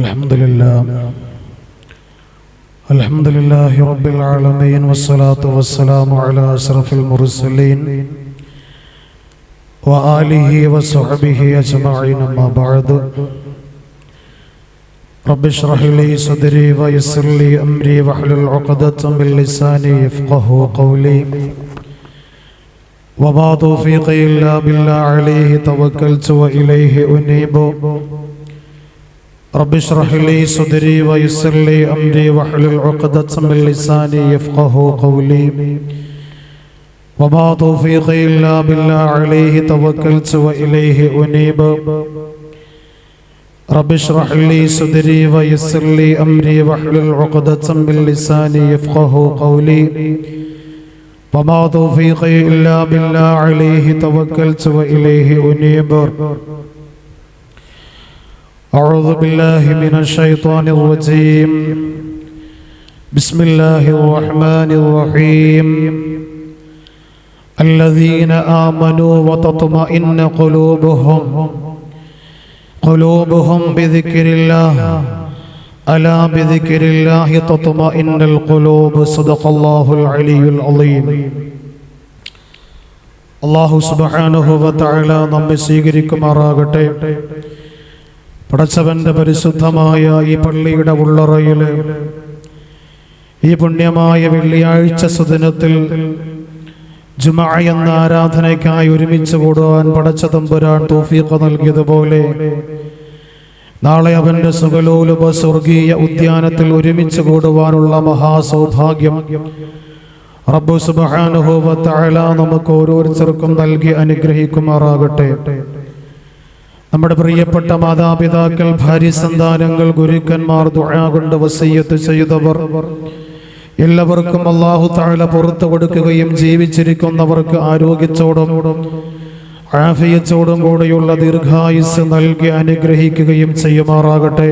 الحمد لله. الحمد لله رب العالمين والصلاة والسلام على أشرف المرسلين وآله وصحبه أجمعين أما بعد. رب اشرح لي صدري ويسر لي أمري واحلل عقدة من لساني يفقه قولي. وما توفيقي إلا بالله عليه توكلت وإليه أنيب. رب اشرح لي صدري ويسر لي أمري واحلل عقدة من لساني يفقه قولي. وما توفيقي إلا بالله عليه توكلت وإليه أنيب. رب اشرح لي صدري ويسر لي أمري واحلل عقدة من لساني يفقه قولي. وما توفيقي إلا بالله عليه توكلت وإليه أنيب. أعوذ بالله من الشيطان الرجيم بسم الله الرحمن الرحيم الذين آمنوا وتطمئن قلوبهم قلوبهم بذكر الله ألا بذكر الله تطمئن القلوب صدق الله العلي العظيم അള്ളാഹു സുബാനുഹുവല നമ്മെ സ്വീകരിക്കുമാറാകട്ടെ പടച്ചവന്റെ പരിശുദ്ധമായ ഈ പള്ളിയുടെ ഉള്ളറയിൽ ഈ പുണ്യമായ വെള്ളിയാഴ്ച സുദിനത്തിൽ ജുമ എന്ന ആരാധനയ്ക്കായി ഒരുമിച്ച് കൂടുവാൻ പടച്ച തമ്പുരാൻ തോഫീഖ് നൽകിയതുപോലെ നാളെ അവന്റെ സുഖലോലുപ സ്വർഗീയ ഉദ്യാനത്തിൽ ഒരുമിച്ച് കൂടുവാനുള്ള മഹാസൗഭാഗ്യം റബ്ബു സുബാനുഹോവത്തല നമുക്ക് ഓരോരുത്തർക്കും നൽകി അനുഗ്രഹിക്കുമാറാകട്ടെ. നമ്മുടെ പ്രിയപ്പെട്ട മാതാപിതാക്കൾ ഭാര്യ സന്താനങ്ങൾ ഗുരുക്കന്മാർ ദുആ കൊണ്ട് വസയ്യത്ത് ചെയ്തവർ എല്ലാവർക്കും അള്ളാഹു താഴെ പുറത്തു കൊടുക്കുകയും ജീവിച്ചിരിക്കുന്നവർക്ക് ആരോഗ്യത്തോടും ആഫിയത്തോടും കൂടെയുള്ള ദീർഘായുസ് നൽകി അനുഗ്രഹിക്കുകയും ചെയ്യുമാറാകട്ടെ.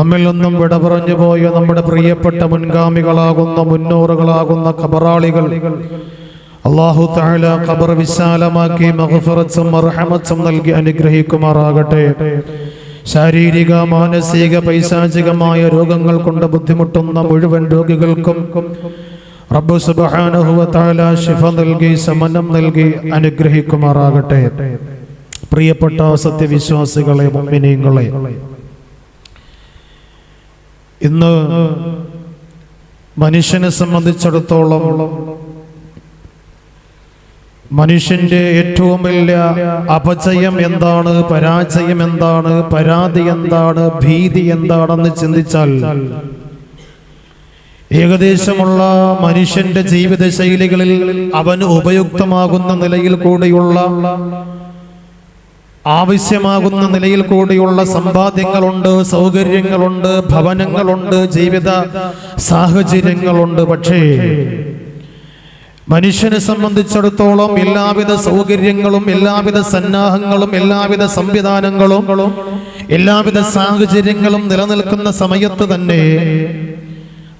നമ്മിൽ നിന്നും വിട പറഞ്ഞു പോയ നമ്മുടെ പ്രിയപ്പെട്ട മുൻഗാമികളാകുന്ന മുന്നോറുകളാകുന്ന ഖബറാളികൾ അള്ളാഹു താല ഖബർ വിശാലമാക്കി മഹഫറച്ചും മർഹമച്ചും നൽകി അനുഗ്രഹിക്കുമാറാകട്ടെ. ശാരീരിക മാനസിക പൈശാചികമായ രോഗങ്ങൾ കൊണ്ട് ബുദ്ധിമുട്ടുന്ന മുഴുവൻ രോഗികൾക്കും റബ്ബു സുബ്ഹാനഹു താല ശിഫ നൽകി ശമനം നൽകി അനുഗ്രഹിക്കുമാറാകട്ടെ. പ്രിയപ്പെട്ട സത്യവിശ്വാസികളെ മുഅ്മിനീങ്ങളെ ഇന്ന് മനുഷ്യനെ സംബന്ധിച്ചിടത്തോളം മനുഷ്യന്റെ ഏറ്റവും വലിയ അപചയം എന്താണ്? പരാജയം എന്താണ്? പരാതി എന്താണ്? ഭീതി എന്താണെന്ന് ചിന്തിച്ചാൽ ഏകദേശമുള്ള മനുഷ്യന്റെ ജീവിത ശൈലികളിൽ അവന് ഉപയുക്തമാകുന്ന നിലയിൽ കൂടിയുള്ള ആവശ്യമാകുന്ന നിലയിൽ കൂടിയുള്ള സമ്പാദ്യങ്ങളുണ്ട് സൗകര്യങ്ങളുണ്ട് ഭവനങ്ങളുണ്ട് ജീവിത സാഹചര്യങ്ങളുണ്ട്. പക്ഷേ മനുഷ്യനെ സംബന്ധിച്ചിടത്തോളം എല്ലാവിധ സൗകര്യങ്ങളും എല്ലാവിധ സന്നാഹങ്ങളും എല്ലാവിധ സംവിധാനങ്ങളും എല്ലാവിധ സാഹചര്യങ്ങളും നിലനിൽക്കുന്ന സമയത്ത് തന്നെ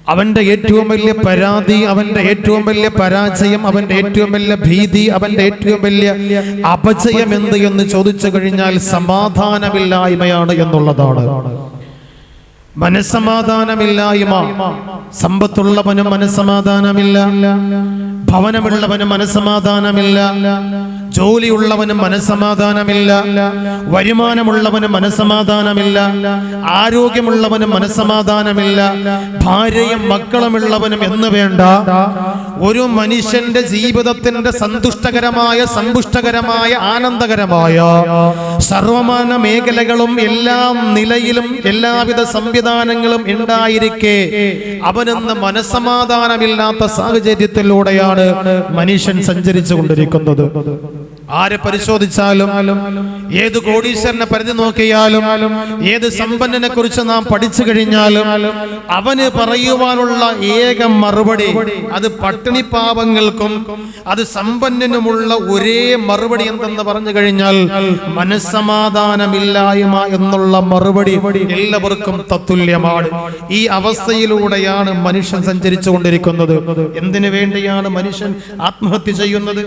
അവന്റെ ഏറ്റവും വലിയ പരാതി അവന്റെ ഏറ്റവും വലിയ പരാജയം അവന്റെ ഏറ്റവും വലിയ ഭീതി അവന്റെ ഏറ്റവും വലിയ അപജയം എന്ത് എന്ന് ചോദിച്ചു കഴിഞ്ഞാൽ സമാധാനമില്ലായ്മയാണ് എന്നുള്ളതാണ്. മനസ്സമാധാനമില്ലായ്മ സമ്പത്തുള്ളവനും മനസ്സമാധാനമില്ല. ഭവനമുള്ളവനും മനസ്സമാധാനമില്ല. ജോലിയുള്ളവനും മനസ്സമാധാനമില്ല വരുമാനമുള്ളവനും മനസ്സമാധാനമില്ല ആരോഗ്യമുള്ളവനും മനസ്സമാധാനമില്ല ഭാര്യയും മക്കളുമുള്ളവനും എന്ന് വേണ്ട. ഒരു മനുഷ്യന്റെ ജീവിതത്തിന്റെ സന്തുഷ്ടകരമായ സമ്പുഷ്ടകരമായ ആനന്ദകരമായ സർവമാന മേഖലകളും എല്ലാ നിലയിലും എല്ലാവിധ സംവിധാനങ്ങളും ഉണ്ടായിരിക്കെ. അവനെന്ന് മനസ്സമാധാനമില്ലാത്ത സാഹചര്യത്തിലൂടെയാണ് മനുഷ്യൻ സഞ്ചരിച്ചു കൊണ്ടിരിക്കുന്നത്. ആരെ പരിശോധിച്ചാലും ഏത് കോടീശ്വരനെ പരിധി നോക്കിയാലും ഏത് സമ്പന്നനെ കുറിച്ച് നാം പഠിച്ചു കഴിഞ്ഞാലും അവന് പറയുവാനുള്ള ഏക മറുപടി അത് പട്ടിണി പാപങ്ങൾക്കും അത് സമ്പന്നനുമുള്ള ഒരേ മറുപടി എന്തെന്ന് പറഞ്ഞു കഴിഞ്ഞാൽ മനസ്സമാധാനമില്ലായ്മ എന്നുള്ള മറുപടി എല്ലാവർക്കും തത്തുല്യമാണ്. ഈ അവസ്ഥയിലൂടെയാണ് മനുഷ്യൻ സഞ്ചരിച്ചു കൊണ്ടിരിക്കുന്നത് എന്തിനു വേണ്ടിയാണ് മനുഷ്യൻ ആത്മഹത്യ ചെയ്യുന്നത്?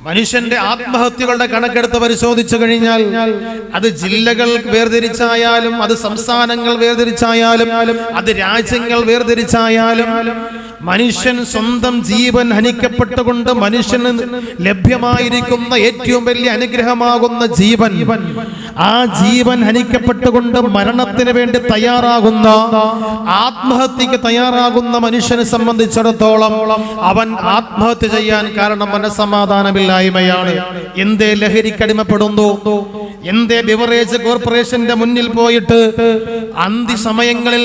മനുഷ്യന്റെ ആത്മഹത്യകളുടെ കണക്കെടുത്ത് പരിശോധിച്ചു കഴിഞ്ഞാൽ അത് ജില്ലകൾ വേർതിരിച്ചായാലും അത് സംസ്ഥാനങ്ങൾ വേർതിരിച്ചായാലും അത് രാജ്യങ്ങൾ വേർതിരിച്ചായാലും മനുഷ്യൻ സ്വന്തം ജീവൻ ഹനിക്കപ്പെട്ടുകൊണ്ട് മനുഷ്യന് ലഭ്യമായിരിക്കുന്ന ഏറ്റവും വലിയ അനുഗ്രഹമാകുന്ന ജീവൻ. ആ ജീവൻ ഹനിക്കപ്പെട്ടുകൊണ്ട് മരണത്തിന് വേണ്ടി തയ്യാറാകുന്ന ആത്മഹത്യക്ക് തയ്യാറാകുന്ന മനുഷ്യനെ സംബന്ധിച്ചിടത്തോളം അവൻ ആത്മഹത്യ ചെയ്യാൻ കാരണം മനസമാധാനമില്ലായ്മയാണ് എന്തേ ലഹരിക്കടിമപ്പെടുന്നു എന്തേ ബിവറേജ് കോർപ്പറേഷന്റെ മുന്നിൽ പോയിട്ട് അന്തി സമയങ്ങളിൽ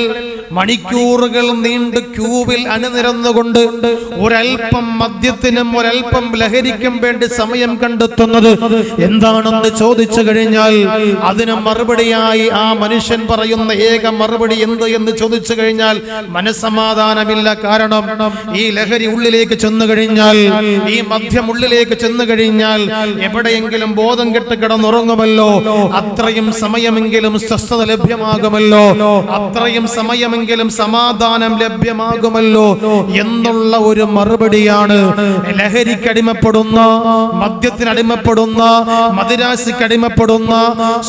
മണിക്കൂറുകൾ നീണ്ട് ക്യൂവിൽ അണിനിരന്നുകൊണ്ട് ഒരൽപ്പം മദ്യത്തിനും ഒരൽപ്പം ലഹരിക്കും വേണ്ടി സമയം കണ്ടെത്തുന്നത് എന്താണെന്ന് ചോദിച്ചു കഴിഞ്ഞാൽ അതിന് മറുപടിയായി ആ മനുഷ്യൻ പറയുന്ന ഏക മറുപടി എന്ത് എന്ന് ചോദിച്ചു കഴിഞ്ഞാൽ മനസ്സമാധാനമില്ല. കാരണം ഈ ലഹരി ഉള്ളിലേക്ക് ചെന്നു കഴിഞ്ഞാൽ ഈ മദ്യം ഉള്ളിലേക്ക് ചെന്നു കഴിഞ്ഞാൽ എവിടെയെങ്കിലും ബോധം കെട്ട് കിടന്നുറങ്ങുമല്ലോ. അത്രയും സമയമെങ്കിലും സ്വസ്ഥത ലഭ്യമാകുമല്ലോ. അത്രയും സമയമെങ്കിലും സമാധാനം ലഭ്യമാകുമല്ലോ. എന്നുള്ള ഒരു മറുപടിയാണ് ലഹരിക്കടിമപ്പെടുന്ന മദ്യത്തിനടിമപ്പെടുന്ന മദിരാശിക്കടിമപ്പെടുന്ന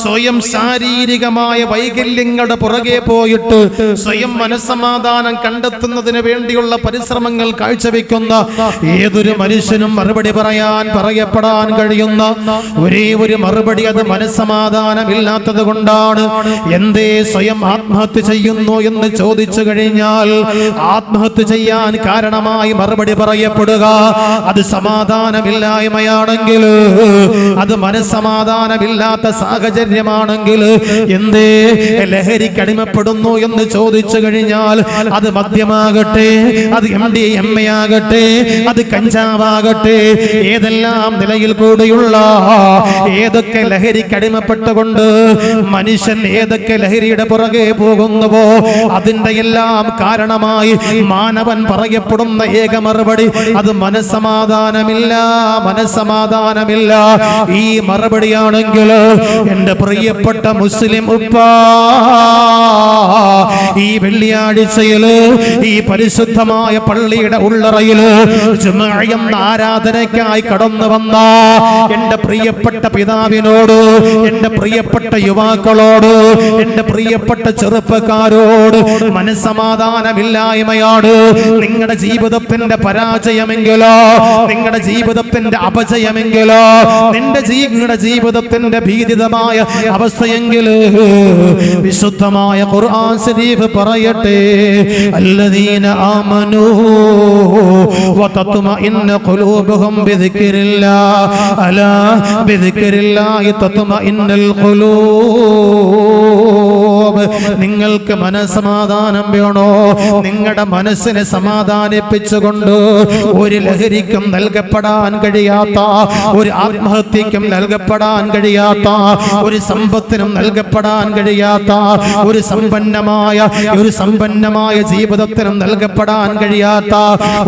സ്വയം ശാരീരികമായ വൈകല്യങ്ങളുടെ പുറകെ പോയിട്ട് സ്വയം മനസ്സമാധാനം കണ്ടെത്തുന്നതിന് വേണ്ടിയുള്ള പരിശ്രമങ്ങൾ കാഴ്ചവെക്കുന്ന ഏതൊരു മനുഷ്യനും മറുപടി പറയാൻ പറയപ്പെടാൻ കഴിയുന്ന ഒരേ ഒരു മറുപടി അത് മനസ്സമാധാനമില്ലാത്തത് കൊണ്ടാണ്. എന്തേ സ്വയം ആത്മഹത്യ ചെയ്യുന്നു എന്ന് ചോദിച്ചു കഴിഞ്ഞാൽ ആത്മഹത്യ ചെയ്യാൻ കാരണമായി മറുപടി പറയപ്പെടുക. അത് സമാധാനമില്ലായ്മയാണെങ്കിൽ അത് മനസ്സമാധാനമില്ലാത്ത സാഹചര്യമാണെങ്കിൽ എന്തേ ലഹരിക്കടിമപ്പെടുന്നു എന്ന് ചോദിച്ചു കഴിഞ്ഞാൽ അത് മദ്യമാകട്ടെ അത് എം ഡി എം എ ആകട്ടെ അത് കഞ്ചാവാകട്ടെ ഏതെല്ലാം നിലയിൽ കൂടിയുള്ള ഏതൊക്കെ ലഹരിക്കടിമപ്പെട്ടുകൊണ്ട് മനുഷ്യൻ ഏതൊക്കെ ലഹരിയുടെ പുറകെ പോകുന്നുവോ അതിന്റെ എല്ലാം കാരണമായി മാനവൻ പറയപ്പെടുന്ന ഏക മറുപടി അത് മനസ്സമാധാനമില്ല മനസ്സമാധാനമില്ല. ഈ മറുപടിയാണെങ്കിൽ എന്റെ പ്രിയപ്പെട്ട മുസ്ലിം ഉപ്പ ഈ വെള്ളിയാഴ്ചയിൽ ഈ പരിശുദ്ധമായ പള്ളിയുടെ ഉള്ളറയിൽ എന്ന ആരാധനയ്ക്കായി കടന്നു വന്ന എന്റെ പ്രിയപ്പെട്ട പിതാവിനോട് എന്റെ പ്രിയപ്പെട്ട യുവാക്കളോട് എന്റെ പ്രിയപ്പെട്ട ചെറുപ്പക്കാരോട് മനസ്സമാധാനമില്ലായ്മയാണ് നിങ്ങളുടെ ജീവിതത്തിന്റെ പരാജയമെങ്കിലോ നിങ്ങളുടെ ജീവിതത്തിന്റെ അപജയമെങ്കിലോ നിന്റെ നിങ്ങളുടെ ജീവിതത്തിന്റെ ഭീതിതമായ അവസ്ഥയെങ്കിൽ വിശുദ്ധമായ ഖുർആൻ ശരീഫ് പറയട്ടെ. അല്ലദീന ആമനൂ വതത്മഇന്ന ഖുലൂബുഹും ബിദിക്രില്ലാ. അലാ ബിദിക്രില്ലാഹി തത്മഇന്നൽ ഖുലൂബ്. നിങ്ങൾക്ക് മനസ്സമാധാനം വേണോ? നിങ്ങളുടെ മനസ്സിനെ സമാധാനിപ്പിച്ചുകൊണ്ട് ഒരു ലഹരിക്കും നൽകപ്പെടാൻ കഴിയാത്ത ഒരു ആത്മഹത്യക്കും നൽകപ്പെടാൻ കഴിയാത്ത ഒരു സമ്പത്തിനും നൽകപ്പെടാൻ കഴിയാത്ത ഒരു സമ്പന്നമായ ഒരു സമ്പന്നമായ ജീവിതത്തിനും നൽകപ്പെടാൻ കഴിയാത്ത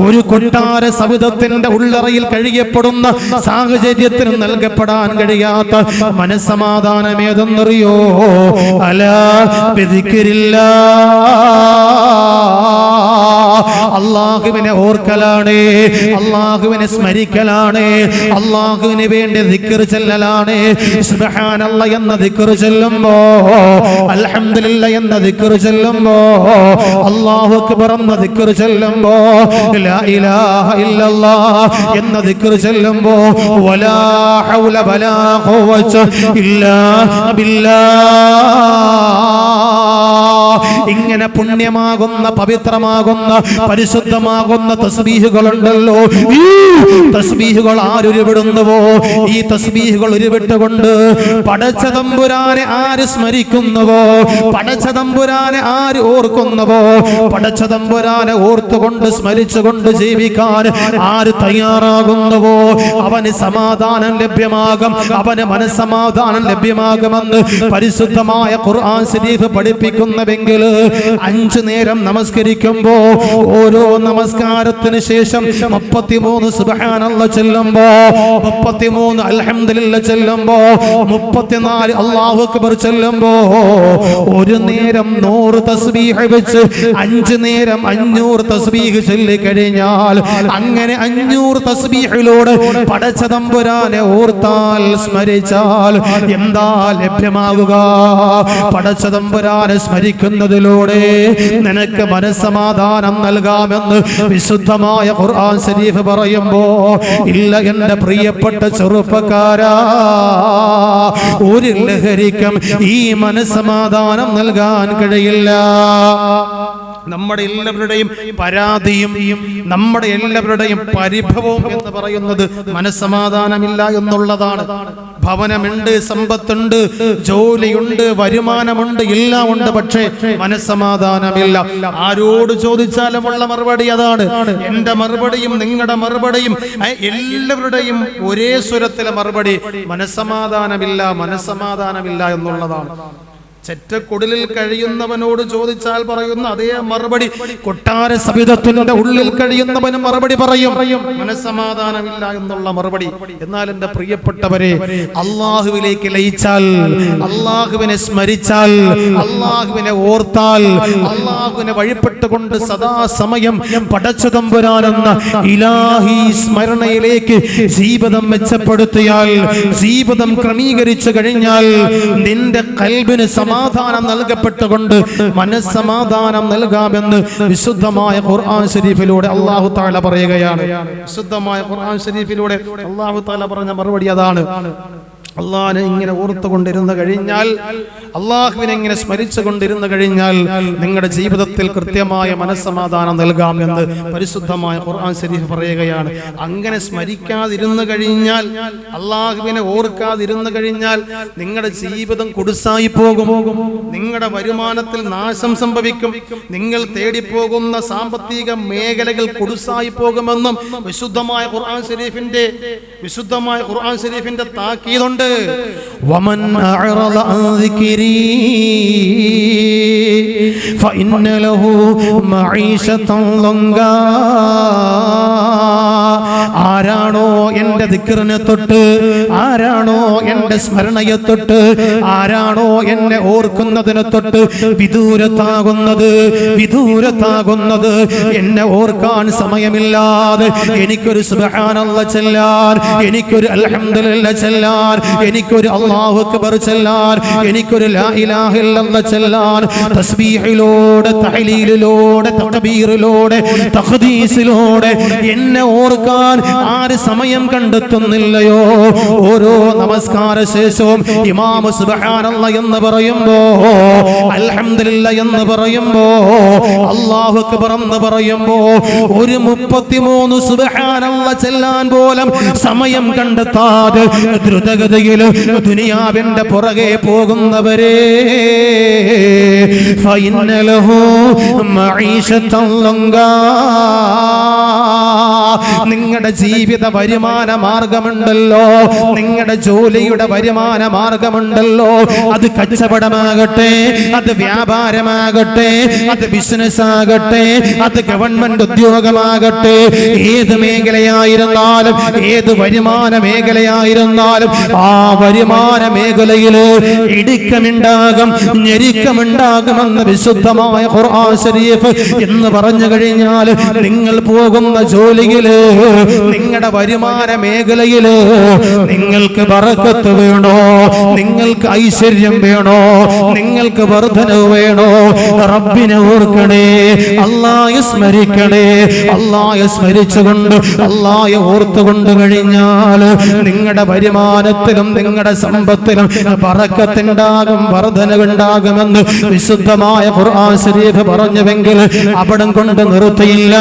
ഒരു കൊട്ടാര സവിധത്തിന്റെ ഉള്ളറയിൽ കഴിയപ്പെടുന്ന സാഹചര്യത്തിനും നൽകപ്പെടാൻ കഴിയാത്ത മനസ്സമാധാനം ഏതെന്നറിയോ അല ബിദിക്രില്ല അള്ളാഹുവിനെ ഓർക്കലാണ് അള്ളാഹുവിനെ സ്മരിക്കലാണ് അള്ളാഹുവിന് വേണ്ടി ദിക്കർ ചെല്ലലാണ്. സുബഹാനല്ല എന്ന ദിക്കർ ചെല്ലുമ്പോ അൽഹംദുലില്ല എന്ന ദിക്കർ ചെല്ലുമ്പോ അല്ലാഹു അക്ബർ എന്ന ദിക്കർ ചെല്ലുമ്പോ ലാ ഇലാഹ ഇല്ലല്ലാ എന്ന ദിക്കർ ചെല്ലുമ്പോ വലാ ഹൗല വലാ ഖുവത ഇല്ലാ ബില്ലാഹ് ഇങ്ങനെ പുണ്യമാകുന്ന പവിത്രമാകുന്ന പരിശുദ്ധമാകുന്ന തസ്ബീഹുകളുണ്ടല്ലോ. ഈ തസ്ബീഹുകൾ ആരുരുവിടുന്നുവോ ഈ തസ്ബീഹുകൾ ഉരുവിട്ടുകൊണ്ട് പടച്ചതമ്പുരാനെ ആര് സ്മരിക്കുന്നുവോ? പടച്ചതമ്പുരാനെ ആര് ഓർക്കുന്നുവോ? പടച്ചതമ്പുരാനെ ഓർത്തുകൊണ്ട് സ്മരിച്ചുകൊണ്ട് ജീവിക്കാൻ ആര് തയ്യാറാകുന്നുവോ? അവന് സമാധാനം ലഭ്യമാകും അവന് മനസ്സമാധാനം ലഭ്യമാകുമെന്ന് പരിശുദ്ധമായ ഖുർആൻ ശരീഫ് പഠിപ്പിക്കുന്നുവെങ്കിൽ പറയുന്നതെങ്കിൽ അഞ്ചു നേരം നമസ്കരിക്കുമ്പോ ഓരോ നമസ്കാരത്തിന് ശേഷം മുപ്പത്തിമൂന്ന് സുബഹാനല്ല ചെല്ലുമ്പോ മുപ്പത്തിമൂന്ന് അലഹമില്ല ചെല്ലുമ്പോ മുപ്പത്തിനാല് അള്ളാഹു അക്ബർ ചെല്ലുമ്പോ ഒരു നേരം നൂറ് തസ്ബീഹ് വെച്ച് അഞ്ചു നേരം അഞ്ഞൂറ് തസ്ബീഹ് ചൊല്ലി കഴിഞ്ഞാൽ അങ്ങനെ അഞ്ഞൂറ് തസ്ബീഹിലൂടെ പടച്ചതമ്പുരാനെ ഓർത്താൽ സ്മരിച്ചാൽ എന്താ ലഭ്യമാകുക പടച്ച തമ്പുരാനെ സ്മരിക്കുന്നതിലൂടെ നിനക്ക് മനസ്സമാധാനം നൽകാമെന്ന് വിശുദ്ധമായ ഖുർആൻ ശരീഫ് പറയുമ്പോ ഇല്ല എന്റെ പ്രിയപ്പെട്ട ചെറുപ്പക്കാരാ ഒരു ലഹരിക്കും ഈ മനസ്സമാധാനം നൽകാൻ കഴിയില്ല. നമ്മുടെ എല്ലാവരുടെയും പരാതിയും നമ്മുടെ എല്ലാവരുടെയും പരിഭവവും എന്ന് പറയുന്നത് മനസ്സമാധാനമില്ല എന്നുള്ളതാണ്. ഭവനമുണ്ട് സമ്പത്തുണ്ട് ജോലിയുണ്ട് വരുമാനമുണ്ട് എല്ലാം ഉണ്ട് പക്ഷേ മനസ്സമാധാനമില്ല. ആരോട് ചോദിച്ചാലും ഉള്ള മറുപടി അതാണ്. എന്റെ മറുപടിയും നിങ്ങളുടെ മറുപടിയും എല്ലാവരുടെയും ഒരേ സ്വരത്തിലെ മറുപടി മനസ്സമാധാനമില്ല മനസ്സമാധാനമില്ല എന്നുള്ളതാണ്. ചെറ്റക്കുടലിൽ കഴിയുന്നവനോട് ചോദിച്ചാൽ പറയുന്ന അതേ മറുപടി. കൊട്ടാര സവിധത്തിന്റെ ഉള്ളിൽ കഴിയുന്നവന് മറുപടി പറയും. മനസ്സമാധാനമില്ല എന്നുള്ള മറുപടി. എന്നാൽ എന്റെ പ്രിയപ്പെട്ടവരെ അള്ളാഹുവിലേക്ക് ലയിച്ചാൽ അള്ളാഹുവിനെ സ്മരിച്ചാൽ അള്ളാഹുവിനെ ഓർത്താൽ അള്ളാഹുവിനെ വഴിപ്പെട്ടുകൊണ്ട് സദാസമയം പടച്ചു തമ്പുരാനെന്ന ഇലാഹി സ്മരണയിലേക്ക് ജീവിതം മെച്ചപ്പെടുത്തിയാൽ ജീവിതം ക്രമീകരിച്ചു കഴിഞ്ഞാൽ നിന്റെ കൽബിന് സമാധാനം നൽകപ്പെട്ടുകൊണ്ട് മനസ്സമാധാനം നൽകാമെന്ന് വിശുദ്ധമായ ഖുർആൻ ഷരീഫിലൂടെ അള്ളാഹു താല പറയുകയാണ്. വിശുദ്ധമായ ഖുർആൻ ഷരീഫിലൂടെ അള്ളാഹു താല പറഞ്ഞ മറുപടി അതാണ്. അള്ളാഹിനെ ഇങ്ങനെ ഓർത്തു ഓർത്തുകൊണ്ടിരുന്നു കഴിഞ്ഞാൽ അള്ളാഹുവിനെ ഇങ്ങനെ സ്മരിച്ചു കൊണ്ടിരുന്നു കഴിഞ്ഞാൽ നിങ്ങളുടെ ജീവിതത്തിൽ കൃത്യമായ മനസ്സമാധാനം നൽകാം എന്ന് പരിശുദ്ധമായ ഖുർആൻ ശരീഫ് പറയുകയാണ്. അങ്ങനെ സ്മരിക്കാതിരുന്നു കഴിഞ്ഞാൽ അള്ളാഹുവിനെ ഓർക്കാതിരുന്നു കഴിഞ്ഞാൽ നിങ്ങളുടെ ജീവിതം കുടുസായി പോകും. നിങ്ങളുടെ വരുമാനത്തിൽ നാശം സംഭവിക്കും. നിങ്ങൾ തേടിപ്പോകുന്ന സാമ്പത്തിക മേഖലകൾ കുടുസായി പോകുമെന്നും വിശുദ്ധമായ ഖുർആൻ ശരീഫിന്റെ വിശുദ്ധമായ ഖുർആൻ ശരീഫിന്റെ താക്കീതുണ്ട്. ومن أعرض عن ذكري فإن له معيشة ضنكا ആരാണോ എന്റെ ദിക്റിനെ തൊട്ട് ആരാണോ എന്റെ സ്മരണയെ തൊട്ട് ആരാണോ എന്നെ ഓർക്കുന്നതിനെ തൊട്ട് വിദൂരത്താകുന്നത് വിദൂരത്താകുന്നത് എന്നെ ഓർക്കാൻ സമയമില്ലാതെ എനിക്കൊരു സുബഹാനല്ല ചെല്ലാൻ എനിക്കൊരു അലഹമില്ല ചെല്ലാൻ എനിക്കൊരു അല്ലാഹു അക്ബർ ചെല്ലാൻ എനിക്കൊരു ലാ ഇലാഹ ഇല്ലല്ലാഹ് ചെല്ലാൻ തസ്ബീഹിലൂടെ തഹലീലിലൂടെ തക്ബീറിലൂടെ തഹദീസിലൂടെ എന്നെ ഓർക്കാൻ ആര് സമയം കണ്ടെത്തുന്നില്ലയോ? ഓരോ നമസ്കാര ശേഷവും ഇമാമ സുബഹാനല്ല എന്ന് പറയുമ്പോ അൽഹംദുലില്ല എന്ന് പറയുമ്പോ അള്ളാഹു അക്ബർ എന്ന് പറയുമ്പോ ഒരു മുപ്പത്തിമൂന്ന് സുബഹാനല്ല ചെല്ലാൻ പോലും സമയം കണ്ടെത്താതെ ദ്രുതഗതിയിൽ ദുനിയാവിന്റെ പുറകെ പോകുന്നവരെ ഫൈനലഹു മഈശത്തൻ ലങ്കാ നിങ്ങളുടെ ജീവിത വരുമാന മാർഗമുണ്ടല്ലോ. നിങ്ങളുടെ ജോലിയുടെ വരുമാന മാർഗമുണ്ടല്ലോ. അത് കച്ചവടമാകട്ടെ അത് വ്യാപാരമാകട്ടെ അത് ബിസിനസ് ആകട്ടെ അത് ഗവൺമെന്റ് ഉദ്യോഗമാകട്ടെ. ഏത് മേഖലയായിരുന്നാലും ഏത് വരുമാന മേഖലയായിരുന്നാലും ആ വരുമാന മേഖലയിൽ ഇടുക്കമുണ്ടാകും ഞെരുക്കമുണ്ടാകുമെന്ന് വിശുദ്ധമായ ഖുർആൻ ശരീഫ് എന്ന് പറഞ്ഞു കഴിഞ്ഞാൽ നിങ്ങൾ പോകുന്ന ജോലിയിൽ നിങ്ങളുടെ വരുമാന മേഖലയിൽ നിങ്ങൾക്ക് പറക്കത്ത് വേണോ? നിങ്ങൾക്ക് ഐശ്വര്യം വേണോ? നിങ്ങൾക്ക് വർധനവ് വേണോ? റബ്ബിനെ ഓർക്കണേ അല്ലായ സ്മരിക്കണേ. അള്ളാഹെ സ്മരിച്ചുകൊണ്ട് അല്ലായ ഓർത്തുകൊണ്ട് കഴിഞ്ഞാൽ നിങ്ങളുടെ വരുമാനത്തിലും നിങ്ങളുടെ സമ്പത്തിലും പറക്കത്തുണ്ടാകും വർധനവുണ്ടാകുമെന്ന് വിശുദ്ധമായ ഖുർആൻ ശരീഫ് പറഞ്ഞുവെങ്കിൽ അവിടം കൊണ്ട് നിർത്തിയില്ല.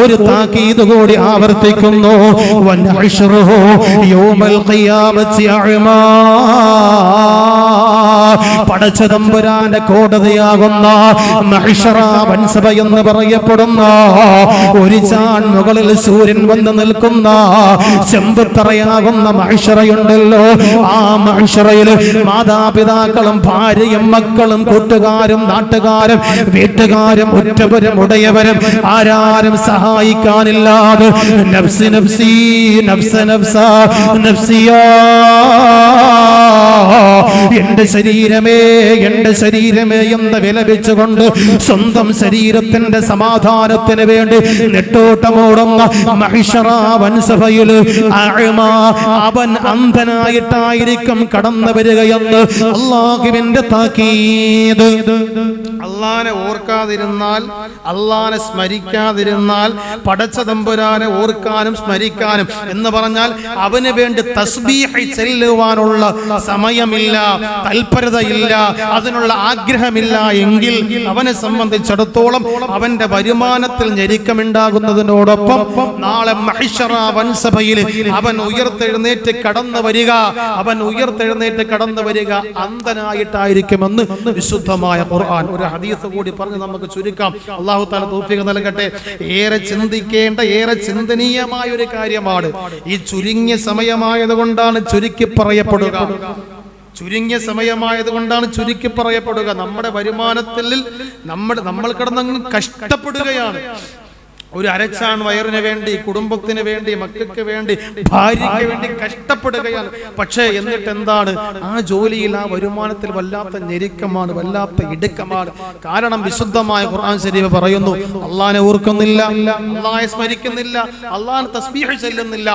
ഒരു താക്കീത് കൂടി ആവർത്തിക്കുന്നു വൻഹശ്റുഹു യൗമൽ ഖിയാമത്തി അഅ്മാ പടച്ചതമ്പുരാന്റെ കോടതിയാകുന്ന മഹിഷറ വൻസഭ എന്ന് പറയപ്പെടുന്ന ഒരു ചാൺ മുകളിൽ സൂര്യൻ വന്ന് നിൽക്കുന്ന ചെമ്പത്തറയാകുന്ന മഹിഷറയുണ്ടല്ലോ. ആ മഹിഷറയിൽ മാതാപിതാക്കളും ഭാര്യയും മക്കളും കൂട്ടുകാരും നാട്ടുകാരും വീട്ടുകാരും ഉറ്റവരും ഉടയവരും ആരാരും സഹായിക്കാനില്ലാതെ നഫ്സി നഫ്സി നഫ്സ എന്റെ ശരീരമേ എന്റെ ശരീരമേ എന്ന് വിലപിച്ചുകൊണ്ട് സ്വന്തം ശരീരത്തിന്റെ സമാധാനത്തിന് വേണ്ടി നെട്ടോട്ടമോടുന്ന മഹിഷറാവൻ സഭയിൽ അവൻ അന്ധനായിട്ടായിരിക്കും കടന്നു വരികയെന്ന് അള്ളാഹുവിന്റെ താക്കീത്. അള്ളാനെ ഓർക്കാതിരുന്നാൽ അള്ളാനെ സ്മരിക്കാതിരുന്നാൽ പടച്ച തമ്പുരാനെ ഓർക്കാനും സ്മരിക്കാനും എന്ന് പറഞ്ഞാൽ അവന് വേണ്ടി തസ്ബീഹ് ചെല്ലുവാനുള്ള സമയമില്ല. തൽപരതയില്ല അതിനുള്ള ആഗ്രഹമില്ല എങ്കിൽ അവനെ സംബന്ധിച്ചിടത്തോളം അവന്റെ വരുമാനത്തിൽ ഞെരുക്കമുണ്ടാകുന്നതിനോടൊപ്പം നാളെ മഹിഷറ വൻസഭയിൽ അവൻ ഉയർത്തെഴുന്നേറ്റ് കടന്നു വരിക. അവൻ ഉയർത്തെഴുന്നേറ്റ് കടന്നു വരിക അന്ധനായിട്ടായിരിക്കുമെന്ന് വിശുദ്ധമായ ഖുർആൻ. ഒരു ഹദീസ് കൂടി പറഞ്ഞ് നമുക്ക് ചുരുക്കാം. അള്ളാഹു താല തോഫിക നൽകട്ടെ. ഏറെ ചിന്തിക്കേണ്ട ഏറെ ചിന്തനീയമായ ഒരു കാര്യമാണ്. ഈ ചുരുങ്ങിയ സമയമായത് കൊണ്ടാണ് ചുരുക്കി പറയപ്പെടുക. ചുരുങ്ങിയ സമയമായതുകൊണ്ടാണ് ചുരുക്കി പറയപ്പെടുക. നമ്മുടെ വരുമാനത്തിൽ നമ്മുടെ നമ്മൾ കിടന്നങ്ങ് കഷ്ടപ്പെടുകയാണ്. ഒരു അരച്ചാൺ വയറിന് വേണ്ടി കുടുംബത്തിന് വേണ്ടി മക്കൾക്ക് വേണ്ടി ഭാര്യയ്ക്ക് വേണ്ടി കഷ്ടപ്പെടുകയാണ്. പക്ഷേ എന്നിട്ട് എന്താണ്? ആ ജോലിയിൽ ആ വരുമാനത്തിൽ വല്ലാത്ത ഞെരുക്കമാണ് വല്ലാത്ത ഇടുക്കമാണ്. കാരണം വിശുദ്ധമായ ഖുർആൻ ശരീഫ് പറയുന്നു അള്ളാനെ ഓർക്കുന്നില്ല അള്ളാഹെ സ്മരിക്കുന്നില്ല അള്ളാഹ് തസ്ബീഹ് ചെല്ലുന്നില്ല.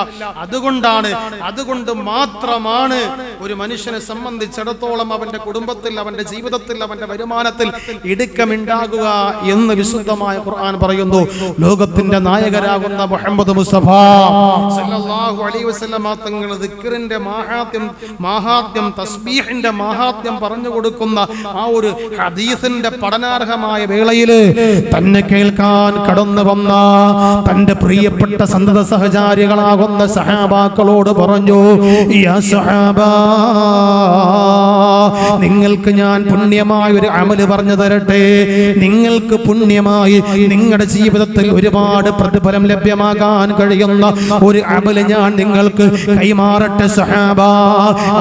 അതുകൊണ്ടാണ് അതുകൊണ്ട് മാത്രമാണ് ഒരു മനുഷ്യനെ സംബന്ധിച്ചിടത്തോളം അവന്റെ കുടുംബത്തിൽ അവന്റെ ജീവിതത്തിൽ അവന്റെ വരുമാനത്തിൽ ഇടുക്കമുണ്ടാകുക എന്ന് വിശുദ്ധമായ ഖുർആൻ പറയുന്നു. ലോകത്തിന്റെ നായകരാകുന്ന മുഹമ്മദ് മുസ്തഫ. സല്ലല്ലാഹു അലൈഹി വസല്ലമ തങ്ങൾ ദിക്റിന്റെ മാഹാത്മ്യം മാഹാത്മ്യം തസ്ബീഹിന്റെ മാഹാത്മ്യം പറഞ്ഞു കൊടുക്കുന്ന ആ ഒരു ഹദീസിന്റെ പഠനാർഹമായ വേളയിൽ തന്നെ കേൾക്കാൻ കടന്നു വന്ന തന്റെ പ്രിയപ്പെട്ട സന്തത സഹചാരികളാകുന്ന സഹാബാക്കളോട് പറഞ്ഞു യാ സഹാബാ നിങ്ങൾക്ക് ഞാൻ പുണ്യമായ ഒരു അമൽ പറഞ്ഞു തരട്ടെ. നിങ്ങൾക്ക് പുണ്യമായി നിങ്ങളുടെ ജീവിതത്തിൽ ഒരുപാട് പ്രതിഫലം ലഭ്യമാകാൻ കഴിയുന്ന ഒരു അമൽ ഞാൻ നിങ്ങൾക്ക് കൈമാറട്ടെ സഹാബ.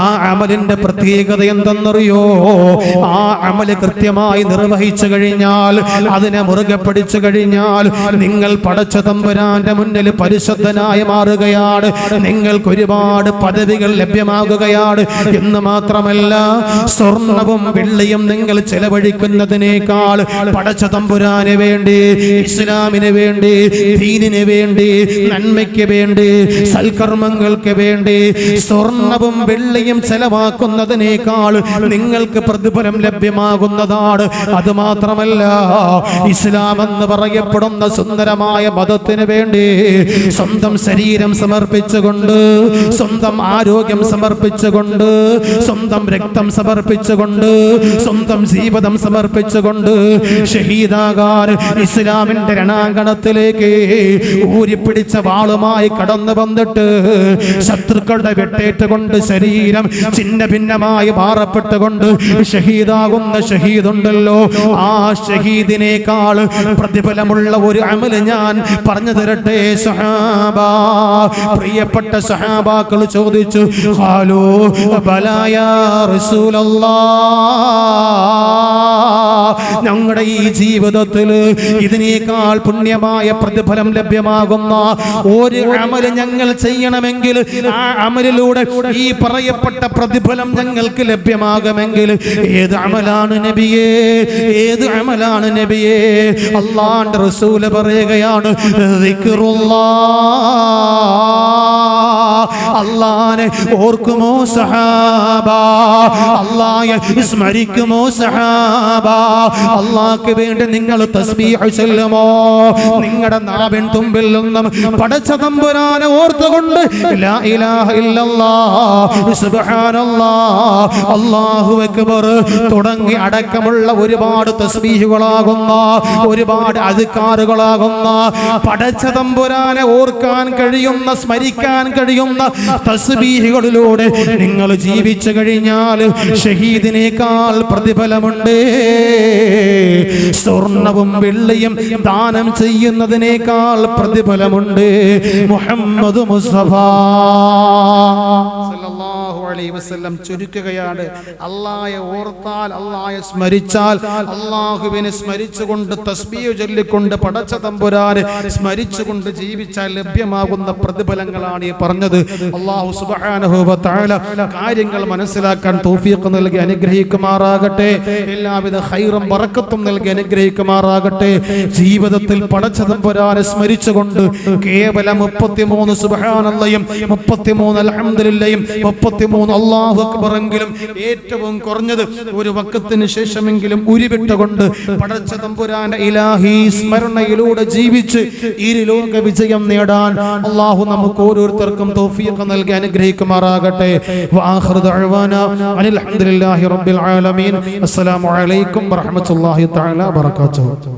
ആ അമലിന്റെ പ്രത്യേകത എന്തെന്നറിയോ? ആ അമൽ കൃത്യമായി നിർവഹിച്ചു കഴിഞ്ഞാൽ അതിനെ മുറുകെ പിടിച്ചു കഴിഞ്ഞാൽ നിങ്ങൾ പടച്ച തമ്പുരാന്റെ മുന്നിൽ പരിശുദ്ധനായി മാറുകയാണ്. നിങ്ങൾക്ക് ഒരുപാട് പദവികൾ ലഭ്യമാകുകയാണ്. എന്ന് മാത്രമല്ല സ്വർണവും വെള്ളിയും നിങ്ങൾ ചെലവഴിക്കുന്നതിനേക്കാൾ പടച്ച തമ്പുരാന് വേണ്ടി ഇസ്ലാമിന് വേണ്ടി ദീനിന് വേണ്ടി? നന്മയ്ക്ക് വേണ്ടി? സൽക്കർമ്മങ്ങൾക്ക് വേണ്ടി? സ്വർണവും വെള്ളിയും ചെലവാക്കുന്നതിനേക്കാൾ നിങ്ങൾക്ക് പ്രതിഫലം ലഭ്യമാകുന്നതാണ്. അത് മാത്രമല്ല ഇസ്ലാം എന്ന് പറയപ്പെടുന്ന സുന്ദരമായ മതത്തിന് വേണ്ടി? സ്വന്തം ശരീരം സമർപ്പിച്ചുകൊണ്ട് സ്വന്തം ആരോഗ്യം സമർപ്പിച്ചുകൊണ്ട് സ്വന്തം രക്തം സമർപ്പിച്ചുകൊണ്ട് സ്വന്തം ജീവിതം സമർപ്പിച്ചുകൊണ്ട് ഷഹീദാകാർ ഇസ്ലാമിന്റെ രണാങ്കണത്തിലേക്ക് ഊരിപ്പിടിച്ച വാളുമായി കടന്നു വന്നിട്ട് ശത്രുക്കളുടെ വെട്ടേറ്റുകൊണ്ട് ശരീരം ചിന്ന ഭിന്നമായി മാറപ്പെട്ടുകൊണ്ട് ഷഹീദാകുന്ന ഷഹീദുണ്ടല്ലോ. ആ ഷഹീദിനേക്കാൾ പ്രതിഫലമുള്ള ഒരു അമൽ ഞാൻ പറഞ്ഞു തരട്ടെ പ്രിയപ്പെട്ട സഹാബാക്കൾ ചോദിച്ചു ഹാലോ ബലായ ഞങ്ങളുടെ ഈ ജീവിതത്തിൽ ഇതിനേക്കാൾ പുണ്യമായ പ്രതിഫലം ലഭ്യമാകുന്ന ഒരു അമൽ ഞങ്ങൾ ചെയ്യണമെങ്കിൽ ആ അമലിലൂടെ ഈ പറയപ്പെട്ട പ്രതിഫലം ഞങ്ങൾക്ക് ലഭ്യമാകുമെങ്കിൽ ഏത് അമലാണ് നബിയേ? ഏത് അമലാണ് നബിയേ? അള്ളാന്റെ റസൂൽ പറയുകയാണ് അള്ളാനെ ഓർക്കുമോ സഹാബ? അള്ളായെ സ്മരിക്കുമോ സഹാബ? അള്ളാക്ക് വേണ്ടി നിങ്ങൾ തസ്ബീഹ് ചൊല്ലുമോ? നിങ്ങളുടെ നാവിൻ തുമ്പിൽ നിന്നും പടച്ച തമ്പുരാനെ ഓർത്തുകൊണ്ട് ലാ ഇലാഹ ഇല്ലല്ലാഹ് സുബ്ഹാനല്ലാഹ് അല്ലാഹു അക്ബർ തുടങ്ങി അടക്കമുള്ള ഒരുപാട് തസ്ബീഹുകളാകുന്ന ഒരുപാട് അധികാറുകളാകുന്ന പടച്ച തമ്പുരാനെ ഓർക്കാൻ കഴിയുന്ന സ്മരിക്കാൻ കഴിയുന്ന പറയുന്ന തസ്ബീഹുകളിലൂടെ നിങ്ങൾ ജീവിച്ചു കഴിഞ്ഞാൽ ഷഹീദിനേക്കാൾ പ്രതിഫലമുണ്ട്. സ്വർണവും വെള്ളിയും ദാനം ചെയ്യുന്നതിനേക്കാൾ പ്രതിഫലമുണ്ട്. മുഹമ്മദ് മുസ്തഫ. അലൈഹി വസല്ലം ചുരുക്കുകയാണ്. അള്ളായെ ഓർത്താൽ അള്ളായെ സ്മരിച്ചാൽ അള്ളാഹുവിനെ സ്മരിച്ചുകൊണ്ട് തസ്ബീഹ് ചൊല്ലിക്കൊണ്ട് പടച്ച തമ്പുരാന് സ്മരിച്ചുകൊണ്ട് ജീവിച്ചാൽ ലഭ്യമാകുന്ന പ്രതിഫലങ്ങളാണ് ഈ പറഞ്ഞത്. അള്ളാഹു സുബ്ഹാനഹു വ കാര്യങ്ങൾ മനസ്സിലാക്കാൻ തോഫിയൊക്കെ നൽകി അനുഗ്രഹിക്കുമാറാകട്ടെ. എല്ലാവിധ ഹൈറും പറക്കത്തും നൽകി അനുഗ്രഹിക്കുമാറാകട്ടെ. ജീവിതത്തിൽ പടച്ച തമ്പുരാനെ സ്മരിച്ചുകൊണ്ട് കേവലം മുപ്പത്തിമൂന്ന് സുബാനന്ദയും മുപ്പത്തിമൂന്ന് അൽഹംദുലില്ലയും മുപ്പത്തിമൂന്ന് അല്ലാഹു അക്ബറെങ്കിലും ഏറ്റവും കുറഞ്ഞത് ഒരു വക്കത്തിന് ശേഷമെങ്കിലും ഉരുവിട്ടുകൊണ്ട് പടച്ച തമ്പുരാന്റെ ഇലാഹി സ്മരണയിലൂടെ ജീവിച്ച് ഇരുലോക വിജയം നേടാൻ അള്ളാഹു നമുക്ക് ഓരോരുത്തർക്കും തൗഫീഖ് നൽകി അനുഗ്രഹിക്കുമാറാകട്ടെ. റബ്ബിൽ ആലമീൻ. അസ്സലാമു അലൈക്കും വറഹ്മത്തുള്ളാഹി തആല വബറകാതുഹു.